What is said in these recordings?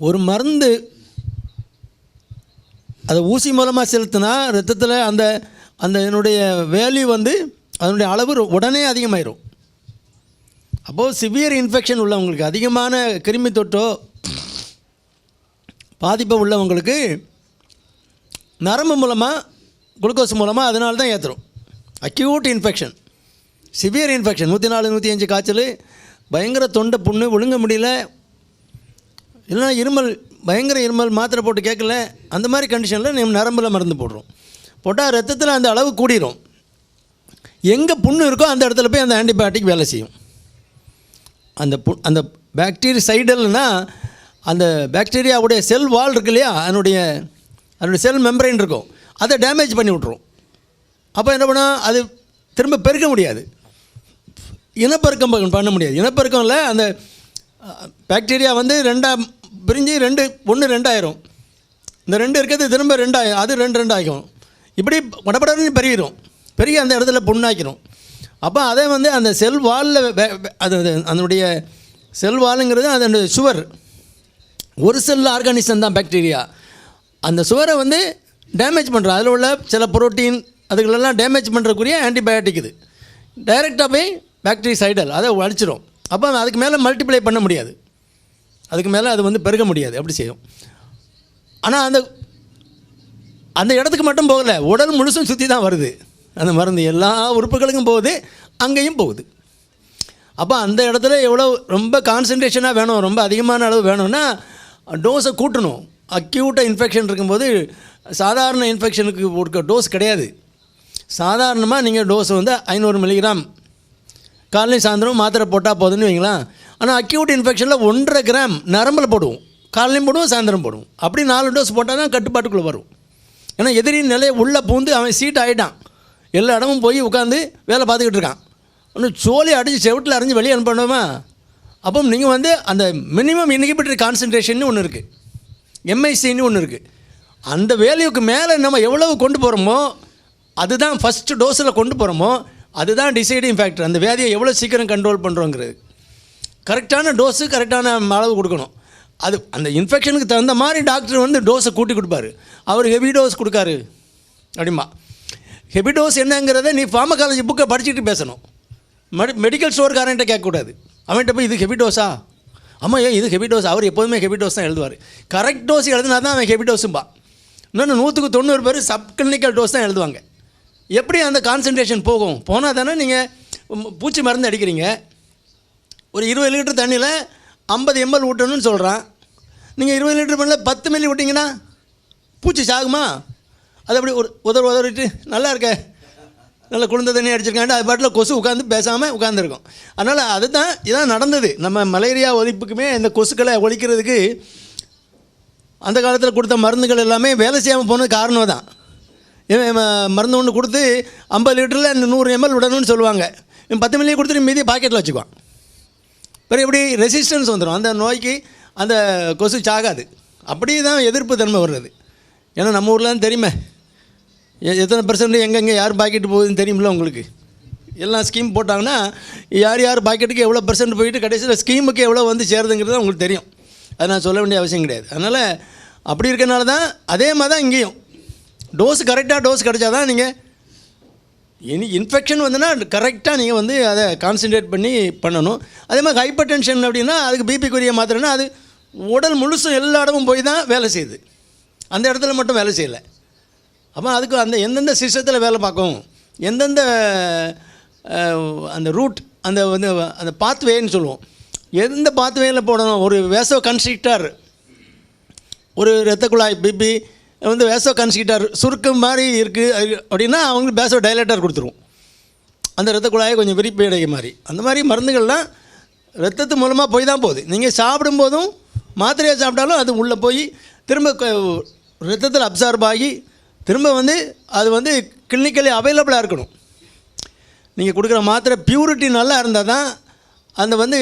ஒரு மருந்து அதை ஊசி மூலமாக செலுத்தினா ரத்தத்தில் அந்த அந்த என்னுடைய வேல்யூ வந்து அதனுடைய அளவு உடனே அதிகமாயிரும். அப்போது சிவியர் இன்ஃபெக்ஷன் உள்ளவங்களுக்கு அதிகமான கிருமி தொட்டோ பாதிப்பை உள்ளவங்களுக்கு நரம்பு மூலமாக குளுக்கோஸ் மூலமாக அதனால தான் ஏற்றுறோம் அக்யூட் இன்ஃபெக்ஷன் சிவியர் இன்ஃபெக்ஷன் நூற்றி நாலு நூற்றி அஞ்சு காய்ச்சல் பயங்கர தொண்டை புண்ணு விழுங்க முடியல இல்லைனா இருமல் பயங்கர இருமல் மாத்திரை போட்டு கேட்கல அந்த மாதிரி கண்டிஷனில் நம்ம நரம்பில் மருந்து போடுறோம். போட்டால் ரத்தத்தில் அந்த அளவு கூடிரும். எங்கே புண்ணு இருக்கோ அந்த இடத்துல போய் அந்த ஆன்டிபயோட்டிக் வேலை செய்யும். அந்த பு அந்த பாக்டீரியா சைடல்னா அந்த பாக்டீரியாவுடைய செல் வால் இருக்கு இல்லையா? அதனுடைய அதனுடைய செல் மெம்பரைன் இருக்கும். அதை டேமேஜ் பண்ணி விட்ரும் அப்போ என்ன பண்ணால் அது திரும்ப பெருக்க முடியாது. இனப்பெருக்கம் பண்ண முடியாது. இனப்பெருக்கம் இல்லை அந்த பாக்டீரியா வந்து ரெண்டாக பிரிஞ்சு ரெண்டு ஒன்று ரெண்டாயிரும். இந்த ரெண்டு இருக்கிறது திரும்ப ரெண்டாயிரம் அது ரெண்டு ரெண்டாயிரும் இப்படி படப்படன்னு பெருகிடும் பெருகி அந்த இடத்துல பொண்ணாக்கிடும் அப்போ அதே வந்து அந்த செல் வாலில் அது அது அதனுடைய செல் வாலுங்கிறது அதனுடைய சுவர். ஒரு செல் ஆர்கானிசம் தான் பாக்டீரியா. அந்த சுவரை வந்து டேமேஜ் பண்ணுறோம் அதில் உள்ள சில புரோட்டீன் அதுகளெல்லாம் டேமேஜ் பண்ணுறக்குரிய ஆன்டிபயோட்டிக் இது. டைரெக்டாக போய் பாக்டீரியா சைடல் அதை அழிச்சிரும். அப்போ அதுக்கு மேலே மல்டிப்ளை பண்ண முடியாது. அதுக்கு மேலே அது வந்து பெருக முடியாது. அப்படி செய்யும். ஆனால் அந்த அந்த இடத்துக்கு மட்டும் போகல. உடல் முழுசும் சுற்றி தான் வருது. அந்த மருந்து எல்லா உறுப்புகளுக்கும் போகுது. அங்கேயும் போகுது. அப்போ அந்த இடத்துல எவ்வளோ ரொம்ப கான்சன்ட்ரேஷனாக வேணும் ரொம்ப அதிகமான அளவு வேணும்னா டோஸை கூட்டணும். அக்யூட்டாக இன்ஃபெக்ஷன் இருக்கும்போது சாதாரண இன்ஃபெக்ஷனுக்கு கொடுக்க டோஸ் கிடையாது. சாதாரணமாக நீங்கள் டோஸை வந்து ஐநூறு மில்லிகிராம் காலையில் சாயந்தரம் மாத்திரை போட்டால் போதும்னு வைங்களேன். ஆனால் அக்யூட் இன்ஃபெக்ஷனில் ஒன்றரை கிராம் நரம்பில் போடுவோம். காலையும் போடுவோம் சாயந்தரம் போடுவோம். அப்படி நாலு டோஸ் போட்டால் தான் கட்டுப்பாட்டுக்குள்ளே வரும். ஏன்னா எதிரி நிலையை உள்ளே பூந்து அவன் சீட் ஆகிட்டான் எல்லா இடமும் போய் உட்காந்து வேலை பார்த்துக்கிட்டு இருக்கான். ஒன்று சோழி அடித்து செவட்டில் அரைஞ்சு வெளியே அனுப்பணுமா? அப்போ நீங்கள் வந்து அந்த மினிமம் இன்ஹிபிட்டரி கான்சன்ட்ரேஷன் ஒன்று இருக்குது எம்ஐசின்னு ஒன்று இருக்குது அந்த வேல்யூக்கு மேலே நம்ம எவ்வளவு கொண்டு போகிறோமோ அதுதான் ஃபஸ்ட்டு டோஸில் கொண்டு போகிறோமோ அதுதான் டிசைடிங் ஃபேக்டர் அந்த வியாதியை எவ்வளோ சீக்கிரம் கண்ட்ரோல் பண்ணுறோங்கிறது கரெக்டான டோஸு கரெக்டான அளவு கொடுக்கணும். அது அந்த இன்ஃபெக்ஷனுக்கு தகுந்த மாதிரி டாக்டர் வந்து டோஸை கூட்டி கொடுப்பாரு. அவர் ஹெவி டோஸ் கொடுக்காரு. அப்படிமா ஹெவி டோஸ் என்னங்கிறத நீ ஃபார்மகாலஜி புக்கை படிச்சுட்டு பேசணும். மெடி மெடிக்கல் ஸ்டோர்காரன்ட்ட கேட்கக்கூடாது. அவன்கிட்ட போய் இது ஹெவி டோஸா ஆமாம் ஏன் இது ஹெவி டோஸ் அவர் எப்போதுமே ஹெவி டோஸ் தான் எழுதுவார். கரெக்ட் டோஸ் எழுதுனா தான் அவன் ஹெவி டோஸும்பா இன்னொன்று நூற்றுக்கு தொண்ணூறு பேர் சப் கிளினிக்கல் டோஸ் தான் எழுதுவாங்க. எப்படி அந்த கான்சன்ட்ரேஷன் போகும்? போனால் தானே நீங்கள் பூச்சி மருந்து அடிக்கிறீங்க. ஒரு இருபது லிட்டர் தண்ணியில் ஐம்பது எம்எல் ஊட்டணும்னு சொல்கிறான் நீங்கள் இருபது லிட்டர் பண்ணல பத்து மில்லி விட்டிங்கன்னா பூச்சி சாகுமா? அது அப்படி ஒரு உதறு உதறிட்டு நல்லா இருக்க. நல்ல குளிர்ந்த தண்ணி அடிச்சிருக்காண்டு அது பாட்டில் கொசு உட்காந்து பேசாமல் உட்காந்துருக்கும் அதனால் அதுதான் இதான் நடந்தது. நம்ம மலேரியா ஒழிப்புக்குமே இந்த கொசுக்களை ஒழிக்கிறதுக்கு அந்த காலத்தில் கொடுத்த மருந்துகள் எல்லாமே வேலை செய்யாமல் போனது காரணம் தான் மருந்து ஒன்று கொடுத்து ஐம்பது லிட்டரில் நூறு எம்எல் விடணும்னு சொல்லுவாங்க. இவன் பத்து மில்லியை கொடுத்துட்டு மீதி பாக்கெட்டில் வச்சுக்குவான். பிறகு எப்படி ரெசிஸ்டன்ஸ் வந்துடும் அந்த நோய்க்கு அந்த கொசு சாகாது. அப்படி தான் எதிர்ப்பு தன்மை வர்றது. ஏன்னா நம்ம ஊர்லாம் தெரியுமே. எத்தனை பர்சன்ட் எங்கெங்கே யார் பாக்கெட்டு போகுதுன்னு தெரியுமில்ல உங்களுக்கு. எல்லாம் ஸ்கீம் போட்டாங்கன்னா யார் யார் பாக்கெட்டுக்கு எவ்வளோ பர்சன்ட் போயிட்டு கடைசியில் ஸ்கீமுக்கு எவ்வளோ வந்து சேருதுங்கிறது உங்களுக்கு தெரியும். அதை நான் சொல்ல வேண்டிய அவசியம் கிடையாது. அதனால் அப்படி இருக்கனால தான் அதே மாதிரி தான் இங்கேயும். டோஸ் கரெக்டாக டோஸ் கிடைச்சா தான் நீங்கள் இனி இன்ஃபெக்ஷன் வந்துன்னா கரெக்டாக நீங்கள் வந்து அதை கான்சென்ட்ரேட் பண்ணி பண்ணணும். அதே மாதிரி ஹைப்பர் டென்ஷன் அப்படின்னா அதுக்கு பிபிக்குரிய மாத்திரைன்னா அது உடல் முழுசும் எல்லா இடமும் போய் தான் வேலை செய்யுது. அந்த இடத்துல மட்டும் வேலை செய்யலை. அப்போ அதுக்கு அந்த எந்தெந்த சிஸ்டத்தில் வேலை பார்க்கும்? எந்தெந்த அந்த ரூட் அந்த வந்து அந்த பாத்வேன்னு சொல்லுவோம். எந்த பாத்வேயில் போடணும்? ஒரு வேசோ கன்ஸ்ட்ரிக்டர் ஒரு இரத்த குழாய் பிபி வந்து வேசோ கன்ஸ்ட்ரிக்டர் சுருக்கம் மாதிரி இருக்குது அப்படின்னா அவங்களுக்கு பேசோ டைலேட்டர் கொடுத்துருவோம். அந்த ரத்த குழாயை கொஞ்சம் விரிப்பு அடைய மாதிரி. அந்த மாதிரி மருந்துகள்லாம் ரத்தத்து மூலமாக போய் தான் போகுது. நீங்கள் சாப்பிடும்போதும் மாத்திரையை சாப்பிட்டாலும் அது உள்ளே போய் திரும்ப ரத்தத்தில் அப்சார்ப் ஆகி திரும்ப வந்து அது வந்து கிளினிக்கலி அவைலபிளாக இருக்கணும். நீங்கள் கொடுக்குற மாத்திரை பியூரிட்டி நல்லா இருந்தால் தான் அந்த வந்து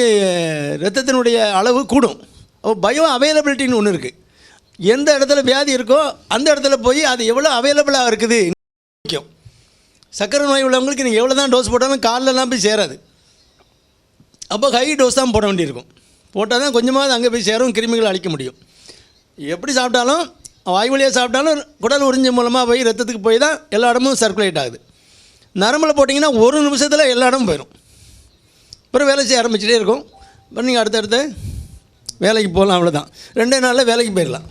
ரத்தத்தினுடைய அளவு கூடும். அப்போ பயோ அவைலபிலிட்டின்னு ஒன்று இருக்குது எந்த இடத்துல வியாதி இருக்கோ அந்த இடத்துல போய் அது எவ்வளோ அவைலபிளாக இருக்குது? முக்கியம். சர்க்கரை நோய் உள்ளவங்களுக்கு நீங்கள் எவ்வளோ தான் டோஸ் போட்டாலும் கால்லலாம் போய் சேராது. அப்போ ஹை டோஸ் தான் போட வேண்டியிருக்கும். போட்டால் தான் கொஞ்சமாவது அங்கே போய் சேரும் கிருமிகள் அழிக்க முடியும். எப்படி சாப்பிட்டாலும் வாய் வழியாக சாப்பிட்டாலும் குடல் உறிஞ்சி மூலமாக போய் ரத்தத்துக்கு போய் தான் எல்லா இடமும் சர்க்குலேட் ஆகுது. நரம்பில் போட்டிங்கன்னா ஒரு நிமிஷத்தில் எல்லா இடமும் போயிடும் அப்புறம் வேலை செய்ய ஆரம்பிச்சிட்டே இருக்கும். அப்புறம் நீங்கள் அடுத்தடுத்து வேலைக்கு போகலாம் அவ்வளோதான் ரெண்டே நாளில் வேலைக்கு போயிடலாம்